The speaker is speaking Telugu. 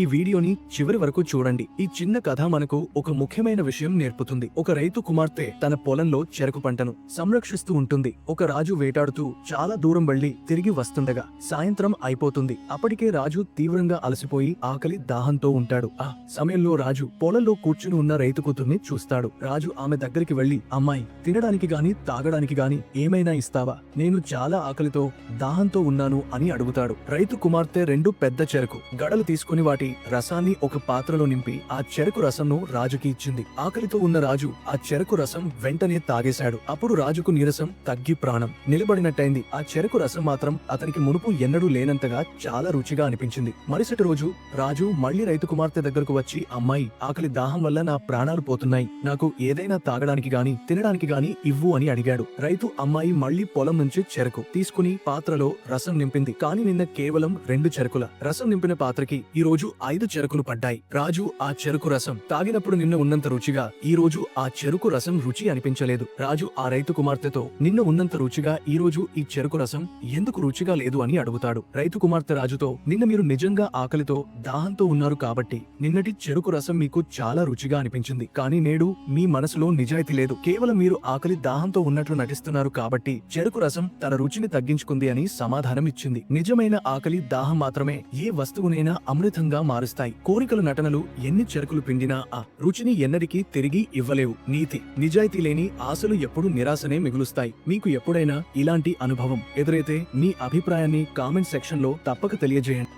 ఈ వీడియోని చివరి వరకు చూడండి. ఈ చిన్న కథ మనకు ఒక ముఖ్యమైన విషయం నేర్పుతుంది. ఒక రైతు కుమార్తె తన పొలంలో చెరకు పంటను సంరక్షిస్తూ ఉంటుంది. ఒక రాజు వేటాడుతూ చాలా దూరం వెళ్ళి తిరిగి వస్తుండగా సాయంత్రం అయిపోతుంది. అప్పటికే రాజు తీవ్రంగా అలసిపోయి ఆకలి దాహంతో ఉంటాడు. ఆ సమయంలో రాజు పొలంలో కూర్చుని ఉన్న రైతు కూతుర్ని చూస్తాడు. రాజు ఆమె దగ్గరికి వెళ్ళి అమ్మాయి తినడానికి గాని తాగడానికి గాని ఏమైనా ఇస్తావా? నేను చాలా ఆకలితో దాహంతో ఉన్నాను అని అడుగుతాడు. రైతు కుమార్తె రెండు పెద్ద చెరకు గడలు తీసుకుని వాటి రసాన్ని ఒక పాత్రలో నింపి ఆ చెరకు రసంను రాజుకి ఇచ్చింది. ఆకలితో ఉన్న రాజు ఆ చెరకు రసం వెంటనే తాగేశాడు. అప్పుడు రాజుకు నీరసం తగ్గి ప్రాణం నిలబడినట్టయింది. ఆ చెరకు రసం మాత్రం అతనికి మునుపు ఎన్నడూ లేనంతగా చాలా రుచిగా అనిపించింది. మరుసటి రోజు రాజు మళ్ళీ రైతు కుమార్తె దగ్గరకు వచ్చి అమ్మాయి ఆకలి దాహం వల్ల నా ప్రాణాలు పోతున్నాయి. నాకు ఏదైనా తాగడానికి గాని తినడానికి గాని ఇవ్వు అని అడిగాడు. రైతు అమ్మాయి మళ్ళీ పొలం నుంచి చెరకు తీసుకుని పాత్రలో రసం నింపింది. కాని నిన్న కేవలం రెండు చెరుకుల రసం నింపిన పాత్రకి ఈ రోజు ఐదు చెరుకులు పడ్డాయి. రాజు ఆ చెరుకు రసం తాగినప్పుడు నిన్న ఉన్నంత రుచిగా ఈ రోజు ఆ చెరుకు రసం రుచి అనిపించలేదు. రాజు ఆ రైతు కుమార్తెతో నిన్న ఉన్నంత రుచిగా ఈ రోజు ఈ చెరుకు రసం ఎందుకు రుచిగా లేదు అని అడుగుతాడు. రైతు కుమార్తె రాజుతో నిన్న మీరు నిజంగా ఆకలితో దాహంతో ఉన్నారు కాబట్టి నిన్నటి చెరుకు రసం మీకు చాలా రుచిగా అనిపించింది. కానీ నేడు మీ మనసులో నిజాయితీ లేదు. కేవలం మీరు ఆకలి దాహంతో ఉన్నట్లు నటిస్తున్నారు కాబట్టి చెరుకు రసం తన రుచిని తగ్గించుకుంది అని సమాధానం ఇచ్చింది నిజమైన ఆకలి దాహం మాత్రమే ఏ వస్తువునైనా అమృతంగా మారుస్తాయి. కోరికల నటనలు ఎన్ని చెరుకులు పిండినా ఆ రుచిని ఎన్నటికీ తిరిగి ఇవ్వలేవు. నీతి నిజాయితీ లేని ఆశలు ఎప్పుడు నిరాశనే మిగులుస్తాయి. మీకు ఎప్పుడైనా ఇలాంటి అనుభవం ఎదురైతే మీ అభిప్రాయాన్ని కామెంట్ సెక్షన్లో తప్పక తెలియజేయండి.